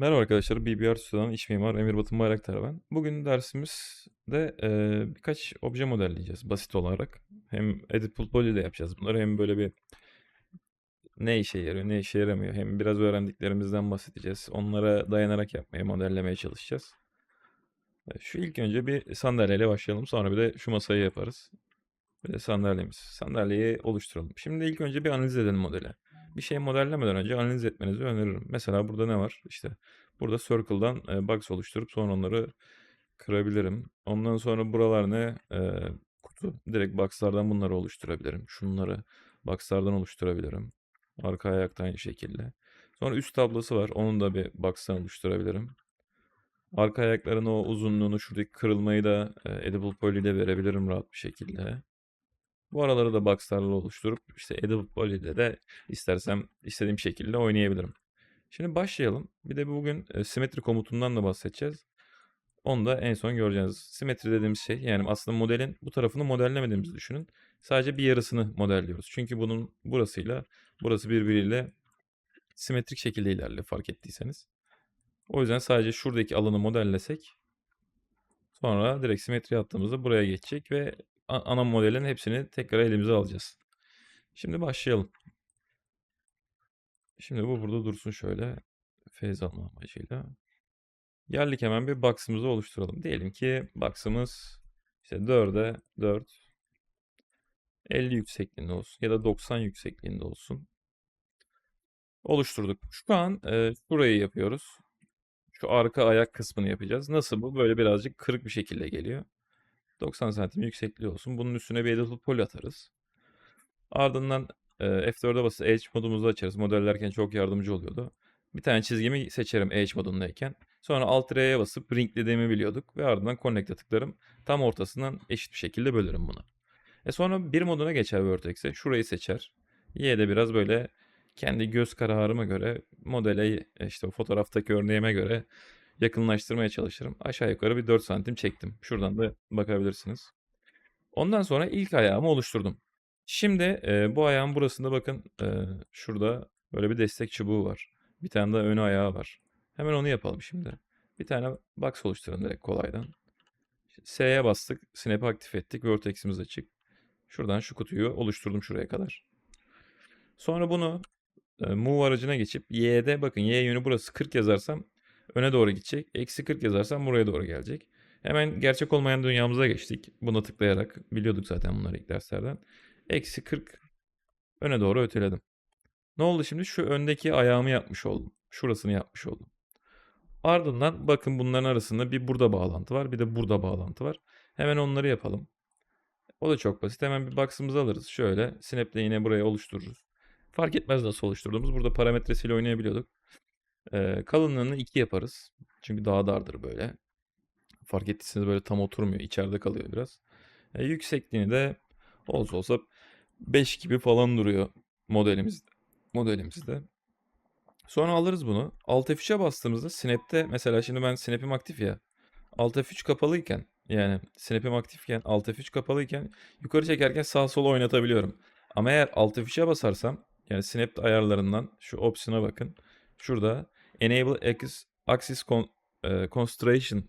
Merhaba arkadaşlar, BBR Stüdyo'dan iç mimar Emir Batın Bayraktar ben. Bugün dersimizde eee, birkaç obje modelleyeceğiz basit olarak. Hem Editable Poly ile yapacağız bunları hem böyle bir ne işe yarıyor, ne işe yaramıyor. Hem biraz öğrendiklerimizden bahsedeceğiz. Onlara dayanarak yapmaya, modellemeye çalışacağız. E, Şu ilk önce bir sandalyeyle başlayalım. Sonra bir de şu masayı yaparız. Bir de sandalyemiz. Sandalyeyi oluşturalım. Şimdi ilk önce bir analiz edelim modeli. Bir şeyi modellemeden önce analiz etmenizi öneririm. Mesela burada ne var? İşte burada circle'dan e, box oluşturup sonra onları kırabilirim. Ondan sonra buralar ne? E, kutu. Direkt box'lardan bunları oluşturabilirim. Şunları box'lardan oluşturabilirim. Arka ayakta aynı şekilde. Sonra üst tablosu var. Onun da bir box'tan oluşturabilirim. Arka ayakların o uzunluğunu, şuradaki kırılmayı da e, Edible Poly ile verebilirim rahat bir şekilde. Bu araları da box'larla oluşturup işte Edible Poly'de de istersem istediğim şekilde oynayabilirim. Şimdi başlayalım. Bir de bugün e, simetri komutundan da bahsedeceğiz. Onu da en son göreceğiz. Simetri dediğimiz şey yani aslında modelin bu tarafını modellemediğimizi düşünün. Sadece bir yarısını modelliyoruz. Çünkü bunun burasıyla burası birbiriyle simetrik şekilde ilerliyor fark ettiyseniz. O yüzden sadece şuradaki alanı modellesek sonra direkt simetri attığımızda buraya geçecek ve ana modelin hepsini tekrar elimize alacağız. Şimdi başlayalım. Şimdi bu burada dursun şöyle feyz alma amacıyla. Geldik hemen bir box'ımızı oluşturalım. Diyelim ki box'ımız işte 4'e 4 50 yüksekliğinde olsun ya da 90 yüksekliğinde olsun. Oluşturduk. Şu an e, şurayı yapıyoruz. Şu arka ayak kısmını yapacağız. Nasıl bu? Böyle birazcık kırık bir şekilde geliyor. 90 santim yüksekliği olsun. Bunun üstüne bir editable poly atarız. Ardından e, F4'e basıp Edge modumuzu açarız. Modellerken çok yardımcı oluyordu. Bir tane çizgimi seçerim Edge modundayken. Sonra Alt R'ye basıp ringlediğimi biliyorduk. Ve ardından Connect'e tıklarım. Tam ortasından eşit bir şekilde bölerim bunu. E sonra bir moduna geçer Vertex'e. Şurayı seçer. Y'de biraz böyle kendi göz kararıma göre modele e, işte fotoğraftaki örneğime göre yakınlaştırmaya çalışırım. Aşağı yukarı bir 4 santim çektim. Şuradan da bakabilirsiniz. Ondan sonra ilk ayağımı oluşturdum. Şimdi e, bu ayağın burasında bakın e, şurada böyle bir destek çubuğu var. Bir tane de önü ayağı var. Hemen onu yapalım şimdi. Bir tane box oluşturalım direkt kolaydan. S'ye bastık. Snap'i aktif ettik. Vertex'imiz açık. Şuradan şu kutuyu oluşturdum şuraya kadar. Sonra bunu e, move aracına geçip y'de bakın y yönü burası 40 yazarsam öne doğru gidecek. Eksi 40 yazarsam buraya doğru gelecek. Hemen gerçek olmayan dünyamıza geçtik. Buna tıklayarak biliyorduk zaten bunları ilk derslerden. Eksi 40 öne doğru öteledim. Ne oldu şimdi? Şu öndeki ayağımı yapmış oldum. Şurasını yapmış oldum. Ardından bakın bunların arasında bir burada bağlantı var. Bir de burada bağlantı var. Hemen onları yapalım. O da çok basit. Hemen bir box'ımızı alırız. Şöyle Snap'le yine buraya oluştururuz. Fark etmez nasıl oluşturduğumuz. Burada parametresiyle oynayabiliyorduk. Ee, kalınlığını 2 yaparız. Çünkü daha dardır böyle. Fark ettiyseniz böyle tam oturmuyor. İçeride kalıyor biraz. Ee, yüksekliğini de olsa olsa 5 gibi falan duruyor modelimiz modelimizde. Sonra alırız bunu. Alt F3'e bastığımızda Snap'te mesela şimdi ben Snap'im aktif ya. Alt F3 kapalıyken yani Snap'im aktifken Alt F3 kapalıyken yukarı çekerken sağ sola oynatabiliyorum. Ama eğer Alt F3'e basarsam yani Snap ayarlarından şu opsiyona bakın. Şurada Enable Axis, Axis Con, e, Concentration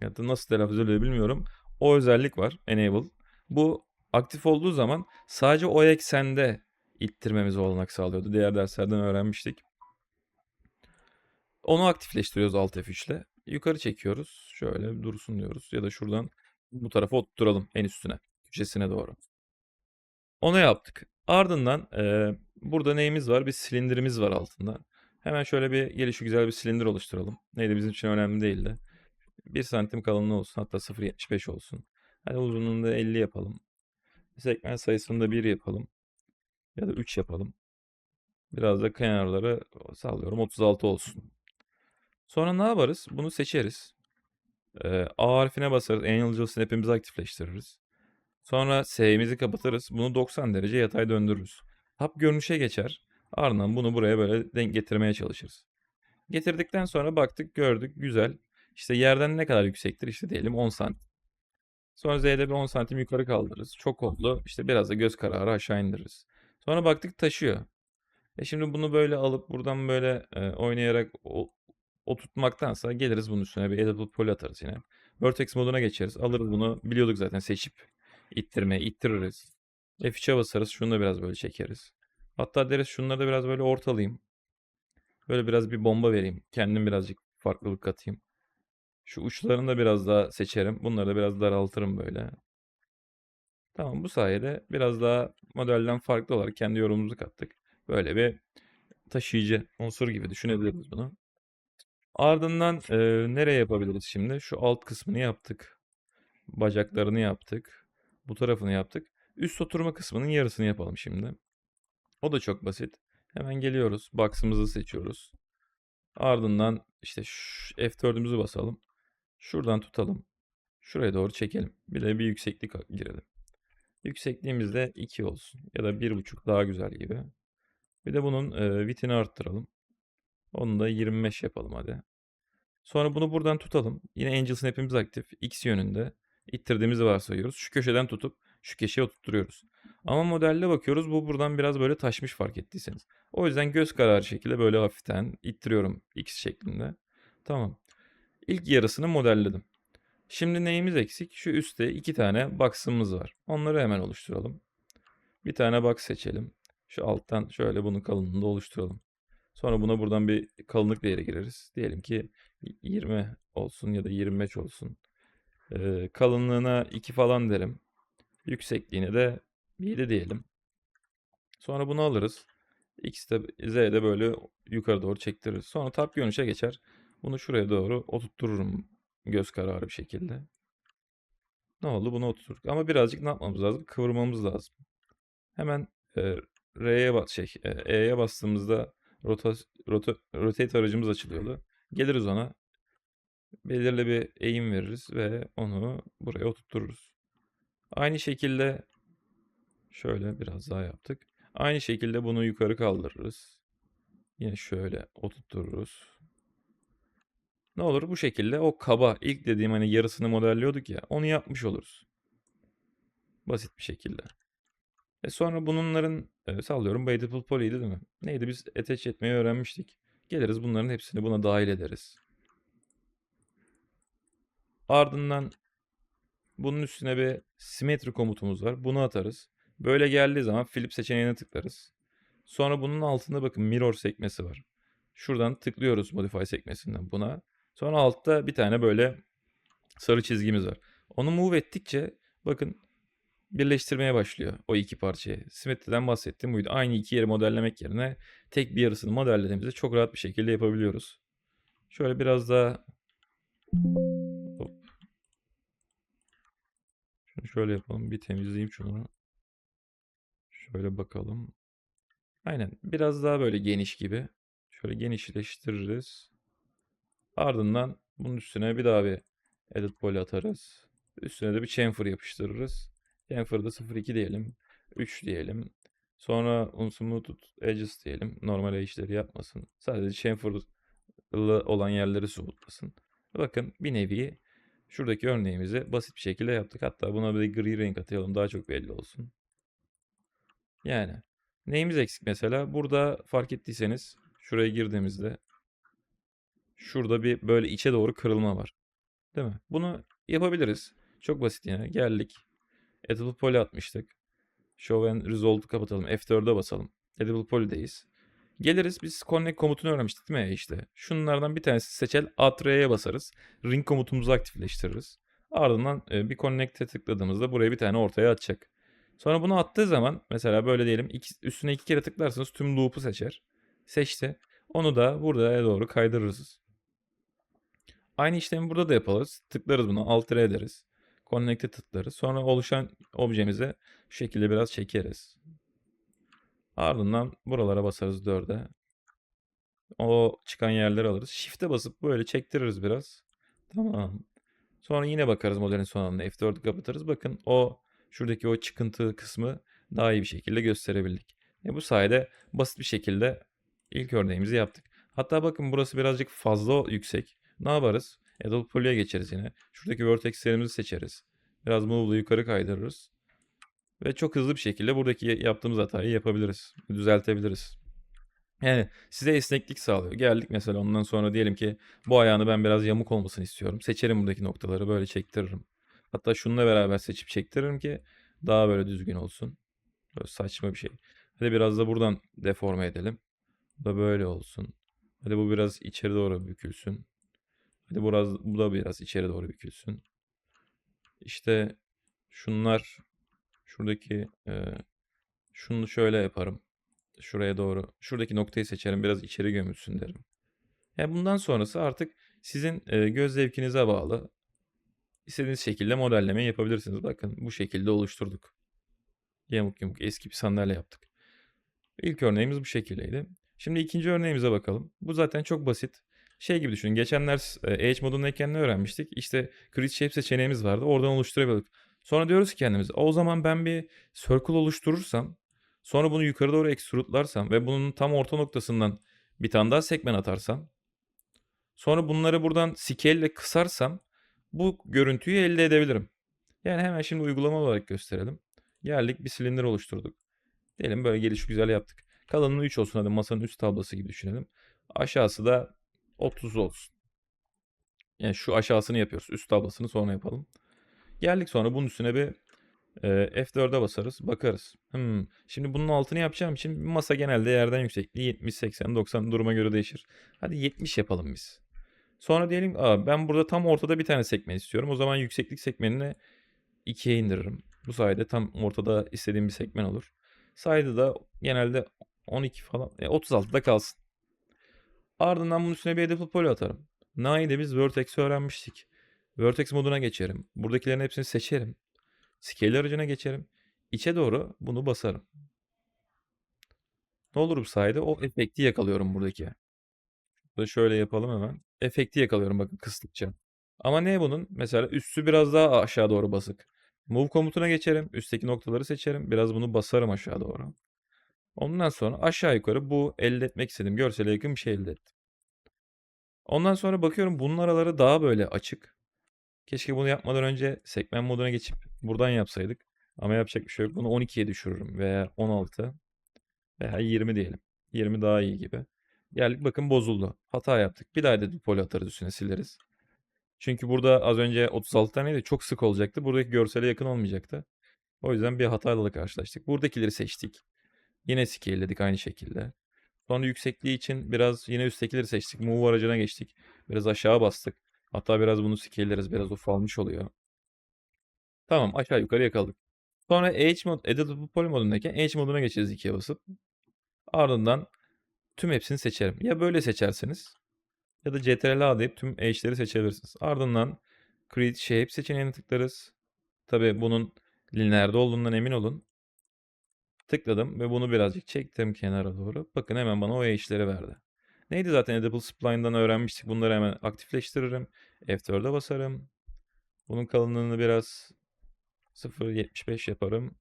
ya da nasıl telaffuz ediyor bilmiyorum. O özellik var Enable. Bu aktif olduğu zaman sadece o eksende ittirmemize olanak sağlıyordu. Diğer derslerden öğrenmiştik. Onu aktifleştiriyoruz Alt F3 ile. Yukarı çekiyoruz. Şöyle dursun diyoruz. Ya da şuradan bu tarafa oturtalım en üstüne. Köşesine doğru. Onu yaptık. Ardından e, burada neyimiz var? Bir silindirimiz var altında. Hemen şöyle bir gelişi güzel bir silindir oluşturalım. Neydi bizim için önemli değildi. 1 santim kalınlığı olsun. Hatta 0.75 olsun. Hadi uzunluğunu da 50 yapalım. Segment sayısını da 1 yapalım. Ya da 3 yapalım. Biraz da kenarları sallıyorum 36 olsun. Sonra ne yaparız? Bunu seçeriz. Ee, A harfine basarız. Angel Snap'imizi aktifleştiririz. Sonra S'imizi kapatırız. Bunu 90 derece yatay döndürürüz. Hap görünüşe geçer. Ardından bunu buraya böyle denk getirmeye çalışırız. Getirdikten sonra baktık gördük güzel. İşte yerden ne kadar yüksektir? İşte diyelim 10 santim. Sonra Z'de bir 10 santim yukarı kaldırırız. Çok oldu. İşte biraz da göz kararı aşağı indiririz. Sonra baktık taşıyor. E şimdi bunu böyle alıp buradan böyle e, oynayarak o, oturtmaktansa geliriz bunun üstüne bir Edible Poly atarız yine. Vertex moduna geçeriz. Alırız bunu. Biliyorduk zaten seçip ittirmeye ittiririz. F3'e basarız. Şunu da biraz böyle çekeriz. Hatta deriz şunları da biraz böyle ortalayayım. Böyle biraz bir bomba vereyim. Kendim birazcık farklılık katayım. Şu uçlarını da biraz daha seçerim. Bunları da biraz daraltırım böyle. Tamam bu sayede biraz daha modelden farklı olarak kendi yorumumuzu kattık. Böyle bir taşıyıcı unsur gibi düşünebiliriz bunu. Ardından e, nereye yapabiliriz şimdi? Şu alt kısmını yaptık. Bacaklarını yaptık. Bu tarafını yaptık. Üst oturma kısmının yarısını yapalım şimdi. O da çok basit. Hemen geliyoruz. Box'ımızı seçiyoruz. Ardından işte şu F4'ümüzü basalım. Şuradan tutalım. Şuraya doğru çekelim. Bir de bir yükseklik girelim. Yüksekliğimiz de 2 olsun. Ya da 1.5 daha güzel gibi. Bir de bunun e, vitini arttıralım. Onu da 25 yapalım hadi. Sonra bunu buradan tutalım. Yine Angel Snap'imiz aktif. X yönünde. İttirdiğimizi varsayıyoruz. Şu köşeden tutup şu köşeye oturtturuyoruz. Ama modelle bakıyoruz. Bu buradan biraz böyle taşmış fark ettiyseniz. O yüzden göz kararı şekilde böyle hafiften ittiriyorum X şeklinde. Tamam. İlk yarısını modelledim. Şimdi neyimiz eksik? Şu üstte iki tane box'ımız var. Onları hemen oluşturalım. Bir tane box seçelim. Şu alttan şöyle bunun kalınlığını da oluşturalım. Sonra buna buradan bir kalınlık değeri gireriz. Diyelim ki 20 olsun ya da 25 olsun. Ee, kalınlığına 2 falan derim. Yüksekliğine de 7 diyelim. Sonra bunu alırız. X'de Z'de böyle yukarı doğru çektiririz. Sonra tab görünüşe geçer. Bunu şuraya doğru oturttururum göz kararı bir şekilde. Ne oldu? Bunu oturttuk. Ama birazcık ne yapmamız lazım? Kıvırmamız lazım. Hemen e, R'ye bas şey e, E'ye bastığımızda rota, rota, rotate aracımız açılıyordu. Geliriz ona. Belirli bir eğim veririz ve onu buraya oturturuz. Aynı şekilde şöyle biraz daha yaptık. Aynı şekilde bunu yukarı kaldırırız. Yine şöyle oturturuz. Ne olur bu şekilde o kaba ilk dediğim hani yarısını modelliyorduk ya onu yapmış oluruz. Basit bir şekilde. E sonra bunların e, sallıyorum Baited Poly'ydi değil mi? Neydi biz attach etmeyi öğrenmiştik. Geliriz bunların hepsini buna dahil ederiz. Ardından bunun üstüne bir symmetry komutumuz var. Bunu atarız. Böyle geldiği zaman flip seçeneğine tıklarız. Sonra bunun altında bakın mirror sekmesi var. Şuradan tıklıyoruz modify sekmesinden buna. Sonra altta bir tane böyle sarı çizgimiz var. Onu move ettikçe bakın birleştirmeye başlıyor o iki parçayı. Simetriden bahsettiğim buydu. Aynı iki yeri modellemek yerine tek bir yarısını modellediğimizde çok rahat bir şekilde yapabiliyoruz. Şöyle biraz daha Hop. Şunu şöyle yapalım. Bir temizleyeyim şunu. Şöyle bakalım. Aynen. Biraz daha böyle geniş gibi. Şöyle genişleştiririz. Ardından bunun üstüne bir daha bir edit poly atarız. Üstüne de bir chamfer yapıştırırız. Chamfer'da 0.2 diyelim. 3 diyelim. Sonra unsmooth edges diyelim. Normal edge'leri yapmasın. Sadece chamfer'lı olan yerleri smoothlasın. Bakın bir nevi şuradaki örneğimizi basit bir şekilde yaptık. Hatta buna bir gri renk atayalım daha çok belli olsun. Yani neyimiz eksik mesela? Burada fark ettiyseniz şuraya girdiğimizde şurada bir böyle içe doğru kırılma var. Değil mi? Bunu yapabiliriz. Çok basit yani. Geldik. Edible Poly atmıştık. Show and Result'u kapatalım. F4'e basalım. Edible Poly'deyiz. Geliriz biz connect komutunu öğrenmiştik değil mi işte. Şunlardan bir tanesi seçel Atra'ya basarız. Ring komutumuzu aktifleştiririz. Ardından bir connect'e tıkladığımızda buraya bir tane ortaya atacak. Sonra bunu attığı zaman mesela böyle diyelim iki, üstüne iki kere tıklarsanız tüm loop'u seçer. Seçti. Onu da burada doğru kaydırırız. Aynı işlemi burada da yaparız. Tıklarız bunu. Alt ederiz. Connect'e tıklarız. Sonra oluşan objemize şu şekilde biraz çekeriz. Ardından buralara basarız 4'e. O çıkan yerleri alırız. Shift'e basıp böyle çektiririz biraz. Tamam. Sonra yine bakarız modelin son anına. F4'ü kapatırız. Bakın o şuradaki o çıkıntı kısmı daha iyi bir şekilde gösterebildik. E bu sayede basit bir şekilde ilk örneğimizi yaptık. Hatta bakın burası birazcık fazla yüksek. Ne yaparız? Adobe Poly'e geçeriz yine. Şuradaki vertexlerimizi seçeriz. Biraz move'lu yukarı kaydırırız. Ve çok hızlı bir şekilde buradaki yaptığımız hatayı yapabiliriz. Düzeltebiliriz. Yani size esneklik sağlıyor. Geldik mesela ondan sonra diyelim ki bu ayağını ben biraz yamuk olmasını istiyorum. Seçerim buradaki noktaları böyle çektiririm. Hatta şununla beraber seçip çektiririm ki daha böyle düzgün olsun. Böyle saçma bir şey. Hadi biraz da buradan deforme edelim. Bu da böyle olsun. Hadi bu biraz içeri doğru bükülsün. Hadi biraz, bu da biraz içeri doğru bükülsün. İşte şunlar şuradaki e, şunu şöyle yaparım. Şuraya doğru. Şuradaki noktayı seçerim. Biraz içeri gömülsün derim. Yani bundan sonrası artık sizin e, göz zevkinize bağlı. İstediğiniz şekilde modellemeyi yapabilirsiniz. Bakın bu şekilde oluşturduk. Yamuk yamuk eski bir sandalye yaptık. İlk örneğimiz bu şekildeydi. Şimdi ikinci örneğimize bakalım. Bu zaten çok basit. Şey gibi düşünün. Geçen ders e, Edge modundayken ne öğrenmiştik? İşte Create Shape seçeneğimiz vardı. Oradan oluşturabiliyorduk. Sonra diyoruz ki kendimize o zaman ben bir circle oluşturursam sonra bunu yukarı doğru extrude'larsam ve bunun tam orta noktasından bir tane daha sekmen atarsam sonra bunları buradan scale ile kısarsam bu görüntüyü elde edebilirim. Yani hemen şimdi uygulama olarak gösterelim. Geldik bir silindir oluşturduk. Diyelim böyle geliş güzel yaptık. Kalınlığı 3 olsun hadi masanın üst tablası gibi düşünelim. Aşağısı da 30 olsun. Yani şu aşağısını yapıyoruz. Üst tablasını sonra yapalım. Geldik sonra bunun üstüne bir e, F4'e basarız. Bakarız. Hmm. Şimdi bunun altını yapacağım için masa genelde yerden yüksekliği 70, 80, 90 duruma göre değişir. Hadi 70 yapalım biz. Sonra diyelim Aa, ben burada tam ortada bir tane sekmen istiyorum. O zaman yükseklik sekmenini 2'ye indiririm. Bu sayede tam ortada istediğim bir sekmen olur. Sayede da genelde 12 falan, e, 36'da kalsın. Ardından bunun üstüne bir editable poly atarım. Na'yı biz Vertex'i öğrenmiştik. Vertex moduna geçerim. Buradakilerin hepsini seçerim. Scale aracına geçerim. İçe doğru bunu basarım. Ne olur bu sayede o efekti yakalıyorum buradaki. Burada şöyle yapalım hemen. Efekti yakalıyorum bakın kıstıkça. Ama ne bunun? Mesela üstü biraz daha aşağı doğru basık. Move komutuna geçerim. Üstteki noktaları seçerim. Biraz bunu basarım aşağı doğru. Ondan sonra aşağı yukarı bu elde etmek istediğim görsele yakın bir şey elde ettim. Ondan sonra bakıyorum bunun araları daha böyle açık. Keşke bunu yapmadan önce sekmen moduna geçip buradan yapsaydık. Ama yapacak bir şey yok. Bunu 12'ye düşürürüm veya 16 veya 20 diyelim. 20 daha iyi gibi. Geldik bakın bozuldu. Hata yaptık. Bir daha da poli atarız üstüne sileriz. Çünkü burada az önce 36 taneydi. Çok sık olacaktı. Buradaki görsele yakın olmayacaktı. O yüzden bir hatayla karşılaştık. Buradakileri seçtik. Yine scale'ledik aynı şekilde. Sonra yüksekliği için biraz yine üsttekileri seçtik. Move aracına geçtik. Biraz aşağı bastık. Hatta biraz bunu scale'leriz. Biraz ufalmış oluyor. Tamam aşağı yukarı yakaladık. Sonra Edge mod, Editable Poly modundayken Edge moduna geçeceğiz ikiye basıp. Ardından tüm hepsini seçerim. Ya böyle seçersiniz ya da Ctrl A deyip tüm Edge'leri seçebilirsiniz. Ardından Create Shape seçeneğine tıklarız. Tabi bunun lineerde olduğundan emin olun. Tıkladım ve bunu birazcık çektim kenara doğru. Bakın hemen bana o Edge'leri verdi. Neydi zaten Edible Spline'dan öğrenmiştik. Bunları hemen aktifleştiririm. F4'e basarım. Bunun kalınlığını biraz 0.75 yaparım.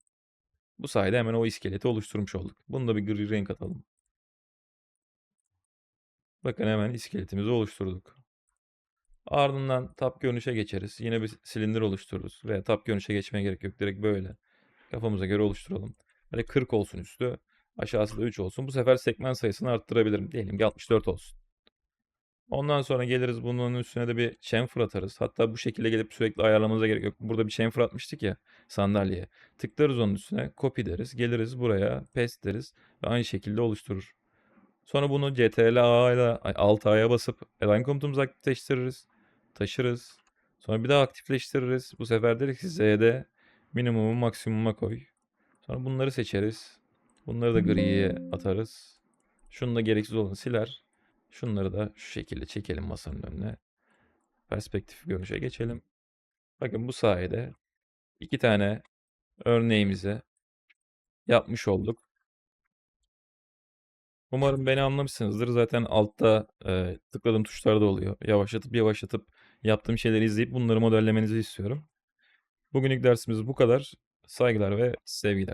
Bu sayede hemen o iskeleti oluşturmuş olduk. Bunu da bir gri renk atalım. Bakın hemen iskeletimizi oluşturduk. Ardından tap görünüşe geçeriz. Yine bir silindir oluştururuz. Veya tap görünüşe geçmeye gerek yok. Direkt böyle. Kafamıza göre oluşturalım. Böyle 40 olsun üstü. Aşağısı da 3 olsun. Bu sefer sekmen sayısını arttırabilirim. Diyelim ki 64 olsun. Ondan sonra geliriz bunun üstüne de bir chamfer atarız. Hatta bu şekilde gelip sürekli ayarlamanıza gerek yok. Burada bir chamfer atmıştık ya sandalyeye. Tıklarız onun üstüne copy deriz. Geliriz buraya paste deriz. Ve aynı şekilde oluşturur. Sonra bunu CTRL A ile alt A'ya basıp align komutumuzu aktifleştiririz. Taşırız. Sonra bir daha aktifleştiririz. Bu sefer deriz ki Z'de minimumu maksimuma koy. Sonra bunları seçeriz. Bunları da griye atarız. Şunu da gereksiz olanı siler. Şunları da şu şekilde çekelim masanın önüne. Perspektif görünüşe geçelim. Bakın bu sayede iki tane örneğimizi yapmış olduk. Umarım beni anlamışsınızdır. Zaten altta e, tıkladığım tuşlar da oluyor. Yavaşlatıp yavaşlatıp yaptığım şeyleri izleyip bunları modellemenizi istiyorum. Bugünlük dersimiz bu kadar. Saygılar ve sevgiler.